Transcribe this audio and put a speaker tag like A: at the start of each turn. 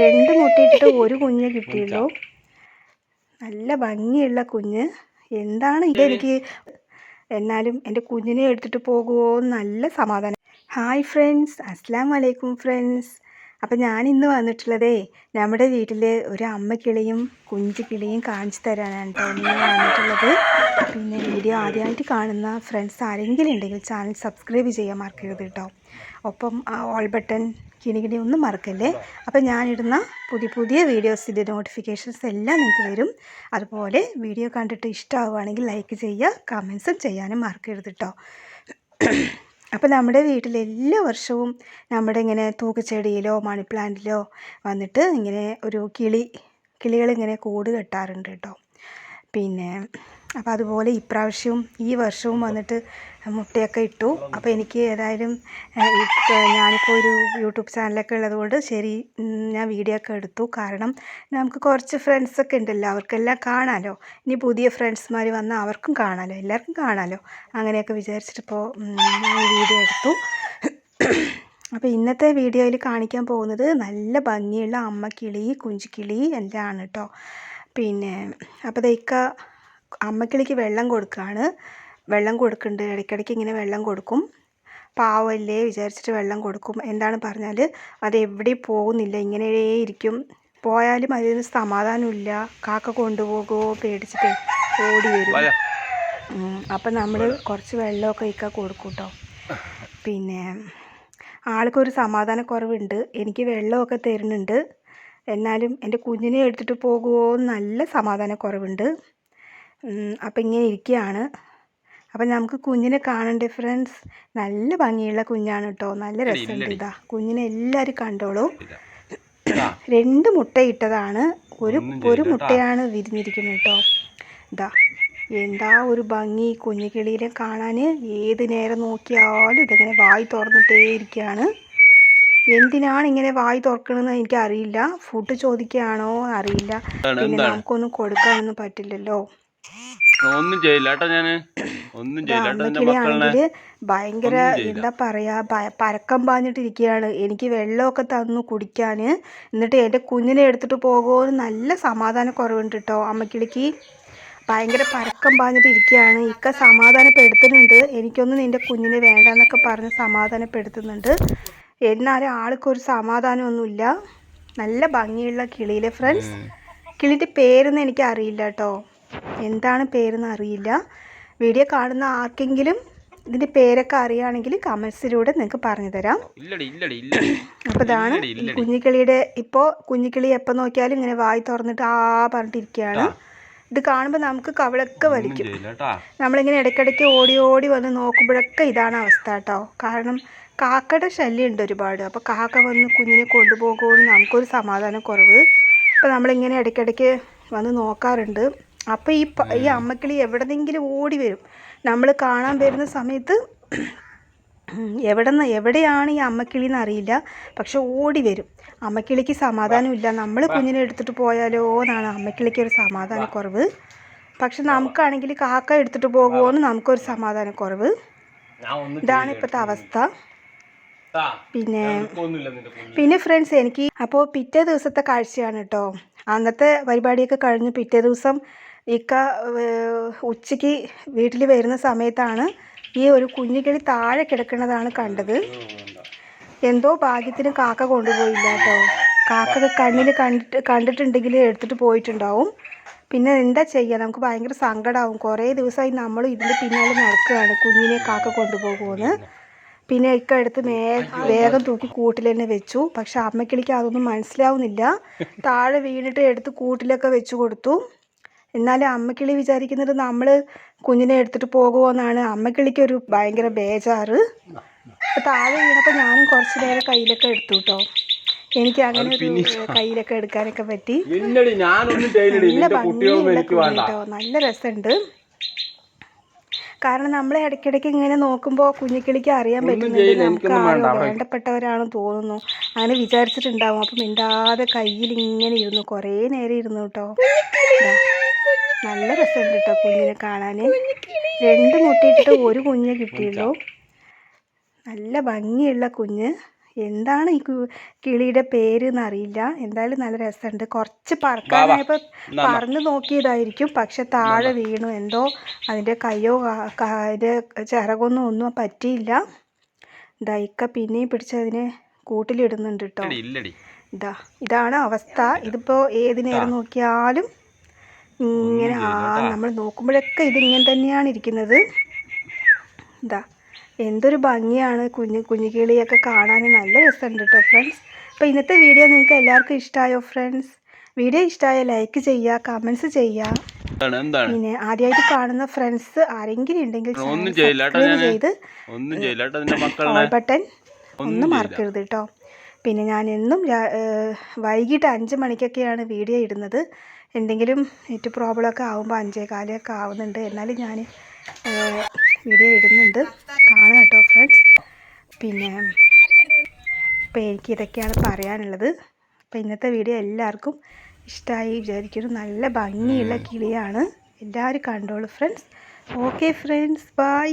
A: രണ്ട് മുട്ടയിട്ടിട്ട് ഒരു കുഞ്ഞ് കിട്ടിയുള്ളൂ. നല്ല ഭംഗിയുള്ള കുഞ്ഞ്. എന്താണ് ഇതെനിക്ക് എന്നാലും എന്റെ കുഞ്ഞിനെ എടുത്തിട്ട് പോകുമോ നല്ല സമാധാനം. ഹായ് ഫ്രണ്ട്സ് അസ്സാം വലൈക്കും ഫ്രണ്ട്സ് അപ്പം ഞാൻ ഇന്ന് വന്നിട്ടുള്ളതേ നമ്മുടെ വീട്ടിൽ ഒരു അമ്മക്കിളിയും കുഞ്ചു കിളിയും കാണിച്ചു തരാനാണ് കേട്ടോ ഇന്ന് വന്നിട്ടുള്ളത്. പിന്നെ വീഡിയോ ആദ്യമായിട്ട് കാണുന്ന ഫ്രണ്ട്സ് ആരെങ്കിലും ഉണ്ടെങ്കിൽ ചാനൽ സബ്സ്ക്രൈബ് ചെയ്യാൻ മറക്കരുത് കേട്ടോ ഒപ്പം ആ ഓൾ ബട്ടൺ കിണികിണി ഒന്നും മറക്കല്ലേ? അപ്പം ഞാനിടുന്ന പുതിയ പുതിയ വീഡിയോസിന്റെ നോട്ടിഫിക്കേഷൻസ് എല്ലാം നിങ്ങൾക്ക് വരും. അതുപോലെ വീഡിയോ കണ്ടിട്ട് ഇഷ്ടമാവുകയാണെങ്കിൽ ലൈക്ക് ചെയ്യുക കമൻസും ചെയ്യാനും മറക്കരുത് കേട്ടോ അപ്പോൾ നമ്മുടെ വീട്ടിൽ എല്ലാ വർഷവും നമ്മുടെ ഇങ്ങനെ തൂക്കച്ചെടിയിലോ മണി പ്ലാന്റിലോ വന്നിട്ട് ഇങ്ങനെ ഒരു കിളി കിളികളിങ്ങനെ കൂട് കെട്ടാറുണ്ട് കേട്ടോ പിന്നെ അപ്പോൾ അതുപോലെ ഇപ്രാവശ്യവും ഈ വർഷവും വന്നിട്ട് മുട്ടയൊക്കെ ഇട്ടു. അപ്പോൾ എനിക്ക് ഏതായാലും ഞാനിപ്പോൾ ഒരു യൂട്യൂബ് ചാനലൊക്കെ ഉള്ളതുകൊണ്ട് ശരി ഞാൻ വീഡിയോ ഒക്കെ എടുത്തു. കാരണം നമുക്ക് കുറച്ച് ഫ്രണ്ട്സൊക്കെ ഉണ്ടല്ലോ അവർക്കെല്ലാം കാണാമല്ലോ ഇനി പുതിയ ഫ്രണ്ട്സ്മാർ വന്നാൽ അവർക്കും കാണാമല്ലോ എല്ലാവർക്കും കാണാമല്ലോ അങ്ങനെയൊക്കെ വിചാരിച്ചിട്ടിപ്പോൾ ഞാൻ ഈ വീഡിയോ എടുത്തു. അപ്പോൾ ഇന്നത്തെ വീഡിയോയിൽ കാണിക്കാൻ പോകുന്നത് നല്ല ഭംഗിയുള്ള അമ്മക്കിളി കുഞ്ചിക്കിളി എല്ലാം ആണ് കേട്ടോ പിന്നെ അപ്പോൾ ദൈക്ക അമ്മക്കിളിക്ക് വെള്ളം കൊടുക്കുകയാണ് വെള്ളം കൊടുക്കുന്നുണ്ട് ഇടയ്ക്കിടയ്ക്ക് ഇങ്ങനെ വെള്ളം കൊടുക്കും. പാവമല്ലേ വിചാരിച്ചിട്ട് വെള്ളം കൊടുക്കും. എന്താണ് പറഞ്ഞാൽ അത് എവിടെ പോകുന്നില്ല. ഇങ്ങനെ ഇരിക്കും. പോയാലും അതിന് സമാധാനമില്ല കാക്ക കൊണ്ടുപോകുമോ പേടിച്ചിട്ട് ഓടി വരും. അപ്പം നമ്മൾ കുറച്ച് വെള്ളമൊക്കെ ഇക്ക കൊടുക്കും കേട്ടോ പിന്നെ ആൾക്കൊരു സമാധാനക്കുറവുണ്ട്. എനിക്ക് വെള്ളമൊക്കെ തരുന്നുണ്ട്. എന്നാലും എന്റെ കുഞ്ഞിനെ എടുത്തിട്ട് പോകുമോ നല്ല സമാധാനക്കുറവുണ്ട്. അപ്പം ഇങ്ങനെ ഇരിക്കുകയാണ്. അപ്പം നമുക്ക് കുഞ്ഞിനെ കാണണ്ട ഫ്രണ്ട്സ്? നല്ല ഭംഗിയുള്ള കുഞ്ഞാണ് കേട്ടോ. നല്ല രസമുണ്ട് ഇതാ. കുഞ്ഞിനെ എല്ലാവരും കണ്ടോളൂ. രണ്ട് മുട്ടയിട്ടതാണ്. ഒരു ഒരു മുട്ടയാണ് വിരിഞ്ഞിരിക്കുന്നത് കേട്ടോ. ഇതാ. എന്താ ഒരു ഭംഗി കുഞ്ഞു കിളിയിലെ കാണാൻ? ഏത് നേരം നോക്കിയാലും ഇതിങ്ങനെ വായി തുറന്നിട്ടേ ഇരിക്കുകയാണ്. എന്തിനാണ് ഇങ്ങനെ വായി തുറക്കണമെന്ന് എനിക്കറിയില്ല. ഫുഡ് ചോദിക്കുകയാണോ അറിയില്ല. പിന്നെ നമുക്കൊന്നും കൊടുക്കാനൊന്നും പറ്റില്ലല്ലോ.
B: ഒന്നും ചെയ്യില്ല കേട്ടോ ഞാൻ. ഒന്നും ചെയ്യില്ല എന്റെ
A: ഭയങ്കര എന്താ പറയാ പരക്കം പാഞ്ഞിട്ടിരിക്കുകയാണ്. എനിക്ക് വെള്ളമൊക്കെ തന്നു കുടിക്കാൻ എന്നിട്ട് എന്റെ കുഞ്ഞിനെ എടുത്തിട്ട് പോകുമോ നല്ല സമാധാനക്കുറവുണ്ട് കേട്ടോ അമ്മക്കിളിക്ക്. ഭയങ്കര പരക്കം പാഞ്ഞിട്ട് ഇരിക്കുകയാണ് ഇക്ക സമാധാനപ്പെടുത്തുന്നുണ്ട്. എനിക്കൊന്നും നിന്റെ കുഞ്ഞിനെ വേണ്ടെന്നൊക്കെ പറഞ്ഞ് സമാധാനപ്പെടുത്തുന്നുണ്ട്. എന്നാലും ആൾക്കൊരു സമാധാനമൊന്നുമില്ല. നല്ല ഭംഗിയുള്ള കിളിയിലെ ഫ്രണ്ട്സ് കിളിന്റെ പേരൊന്നും എനിക്ക് അറിയില്ല കേട്ടോ എന്താണ് പേരെന്ന് അറിയില്ല. വീഡിയോ കാണുന്ന ആർക്കെങ്കിലും ഇതിന്റെ പേരൊക്കെ അറിയുകയാണെങ്കിൽ കമൻസിലൂടെ നിങ്ങൾക്ക് പറഞ്ഞു തരാം. അപ്പോൾ ഇതാണ് കുഞ്ഞിക്കിളിയുടെ ഇപ്പോൾ കുഞ്ഞിക്കിളി എപ്പോൾ നോക്കിയാലും ഇങ്ങനെ വായി തുറന്നിട്ട് ആ പറഞ്ഞിട്ടിരിക്കുകയാണ്. ഇത് കാണുമ്പോൾ നമുക്ക് കവിളൊക്കെ വലിക്കും നമ്മളിങ്ങനെ ഇടയ്ക്കിടയ്ക്ക് ഓടി ഓടി വന്ന് നോക്കുമ്പോഴൊക്കെ ഇതാണ് അവസ്ഥ കേട്ടോ. കാരണം കാക്കയുടെ ശല്യം ഉണ്ട് ഒരുപാട്. അപ്പോൾ കാക്ക വന്ന് കുഞ്ഞിനെ കൊണ്ടുപോകുമെന്ന് നമുക്കൊരു സമാധാനക്കുറവ്. അപ്പോൾ നമ്മളിങ്ങനെ ഇടയ്ക്കിടയ്ക്ക് വന്ന് നോക്കാറുണ്ട്. അപ്പോൾ ഈ ഈ അമ്മക്കിളി എവിടെന്നെങ്കിലും ഓടി വരും. നമ്മൾ കാണാൻ വരുന്ന സമയത്ത് എവിടെ നിന്ന് എവിടെയാണ് ഈ അമ്മക്കിളി എന്ന് അറിയില്ല. പക്ഷെ ഓടി വരും. അമ്മക്കിളിക്ക് സമാധാനമില്ല. നമ്മൾ കുഞ്ഞിനെ എടുത്തിട്ട് പോയാലോ എന്നാണ് അമ്മക്കിളിക്ക് ഒരു സമാധാനക്കുറവ്. പക്ഷെ നമുക്കാണെങ്കിൽ കാക്ക എടുത്തിട്ട് പോകുമോ എന്ന് നമുക്കൊരു സമാധാനക്കുറവ്. ഇതാണ് ഇപ്പോഴത്തെ അവസ്ഥ. പിന്നെ പിന്നെ ഫ്രണ്ട്സ് എനിക്ക് അപ്പോൾ പിറ്റേ ദിവസത്തെ കാഴ്ചയാണ് കേട്ടോ. അന്നത്തെ പരിപാടിയൊക്കെ കഴിഞ്ഞ് പിറ്റേ ദിവസം ഇക്ക ഉച്ചയ്ക്ക് വീട്ടിൽ വരുന്ന സമയത്താണ് ഈ ഒരു കുഞ്ഞിക്കിളി താഴെ കിടക്കുന്നതാണ് കണ്ടത്. എന്തോ ഭാഗ്യത്തിന് കാക്ക കൊണ്ടുപോയില്ല കേട്ടോ. കാക്ക കണ്ണിൽ കണ്ടിട്ട് കണ്ടിട്ടുണ്ടെങ്കിൽ എടുത്തിട്ട് പോയിട്ടുണ്ടാവും. പിന്നെ എന്താ ചെയ്യുക നമുക്ക് ഭയങ്കര സങ്കടമാവും കുറേ ദിവസമായി നമ്മൾ ഇതിന്റെ പിന്നാലെ നടക്കുകയാണ് കുഞ്ഞിനെ കാക്ക കൊണ്ടുപോകുമെന്ന്. പിന്നെ ഇക്ക എടുത്ത് മേ വേഗം തൂക്കി കൂട്ടിൽ തന്നെ വെച്ചു. പക്ഷെ അമ്മക്കിളിക്ക് അതൊന്നും മനസ്സിലാവുന്നില്ല. താഴെ വീണിട്ട് എടുത്ത് കൂട്ടിലൊക്കെ വെച്ചു കൊടുത്തു. എന്നാലും അമ്മക്കിളി വിചാരിക്കുന്നത് നമ്മൾ കുഞ്ഞിനെ എടുത്തിട്ട് പോകുമോയെന്നാണ് അമ്മക്കിളിക്ക് ഒരു ഭയങ്കര ബേജാറ്. അപ്പോൾ താഴെ വീണപ്പോൾ ഞാനും കുറച്ച് നേരം കയ്യിലൊക്കെ എടുത്തു കേട്ടോ എനിക്ക് അങ്ങനെ ഒരു കയ്യിലൊക്കെ എടുക്കാനൊക്കെ പറ്റി. നല്ല ഭംഗിയുള്ള കേട്ടോ നല്ല രസമുണ്ട് കാരണം നമ്മൾ ഇടയ്ക്കിടയ്ക്ക് ഇങ്ങനെ നോക്കുമ്പോൾ കുഞ്ഞിക്കിളിക്ക് അറിയാൻ
B: പറ്റുന്നില്ല
A: നമുക്ക് ആരോ വേണ്ടപ്പെട്ടവരാണെന്ന് തോന്നുന്നു. അങ്ങനെ വിചാരിച്ചിട്ടുണ്ടാവും. അപ്പം മിണ്ടാതെ കയ്യിൽ ഇങ്ങനെ ഇരുന്നു. കുറേ നേരം ഇരുന്നു കേട്ടോ നല്ല രസമുണ്ട് കേട്ടോ കുഞ്ഞിനെ കാണാൻ രണ്ട് മുട്ടയിട്ടിട്ട് ഒരു കുഞ്ഞ് കിട്ടിയുള്ളൂ. നല്ല ഭംഗിയുള്ള കുഞ്ഞ്. എന്താണ് ഈ കിളിയുടെ പേര് എന്ന് അറിയില്ല എന്തായാലും നല്ല രസമുണ്ട്. കുറച്ച് പറക്കാനായപ്പോൾ
B: പറഞ്ഞു
A: പറന്ന് നോക്കിയതായിരിക്കും. പക്ഷെ താഴെ വീണു. എന്തോ അതിന്റെ കയ്യോ അതിന്റെ ചിറകൊന്നും ഒന്നും പറ്റിയില്ല. ദൈക്ക പിന്നെയും പിടിച്ച് അതിനെ കൂട്ടിലിടുന്നുണ്ട് കേട്ടോ ഇതാ ഇതാണ് അവസ്ഥ. ഇതിപ്പോൾ ഏത് നേരം നോക്കിയാലും ഇങ്ങനെ ആ നമ്മൾ നോക്കുമ്പോഴൊക്കെ ഇതിങ്ങനെ തന്നെയാണ് ഇരിക്കുന്നത്. ഇതാ എന്തൊരു ഭംഗിയാണ് കുഞ്ഞു കുഞ്ഞു കിളിയൊക്കെ കാണാൻ. നല്ല രസമുണ്ട് കേട്ടോ ഫ്രണ്ട്സ് അപ്പോൾ ഇന്നത്തെ വീഡിയോ നിങ്ങൾക്ക് എല്ലാവർക്കും ഇഷ്ടമായോ ഫ്രണ്ട്സ് വീഡിയോ ഇഷ്ടമായ ലൈക്ക് ചെയ്യുക കമൻസ് ചെയ്യുക പിന്നെ ആദ്യമായിട്ട് കാണുന്ന ഫ്രണ്ട്സ് ആരെങ്കിലും ഉണ്ടെങ്കിൽ. ചെയ്ത് ബട്ടൺ
B: ഒന്നും.
A: മറക്കരുത് കേട്ടോ പിന്നെ ഞാൻ എന്നും വൈകിട്ട് അഞ്ച് മണിക്കൊക്കെയാണ് വീഡിയോ ഇടുന്നത്. എന്തെങ്കിലും നെറ്റ് പ്രോബ്ലം ഒക്കെ ആകുമ്പോൾ അഞ്ചേ കാലൊക്കെ ആവുന്നുണ്ട്. എന്നാലും ഞാൻ വീഡിയോ ഇടുന്നുണ്ട്. കാണുക കേട്ടോ ഫ്രണ്ട്സ്. പിന്നെ അപ്പോൾ എനിക്ക് ഇതൊക്കെയാണ് പറയാനുള്ളത്. അപ്പോൾ ഇന്നത്തെ വീഡിയോ എല്ലാവർക്കും ഇഷ്ടമായി വിചാരിക്കുന്നു. നല്ല ഭംഗിയുള്ള കിളിയാണ്. എല്ലാവരും കണ്ടോളൂ ഫ്രണ്ട്സ്. Okay friends. ബൈ.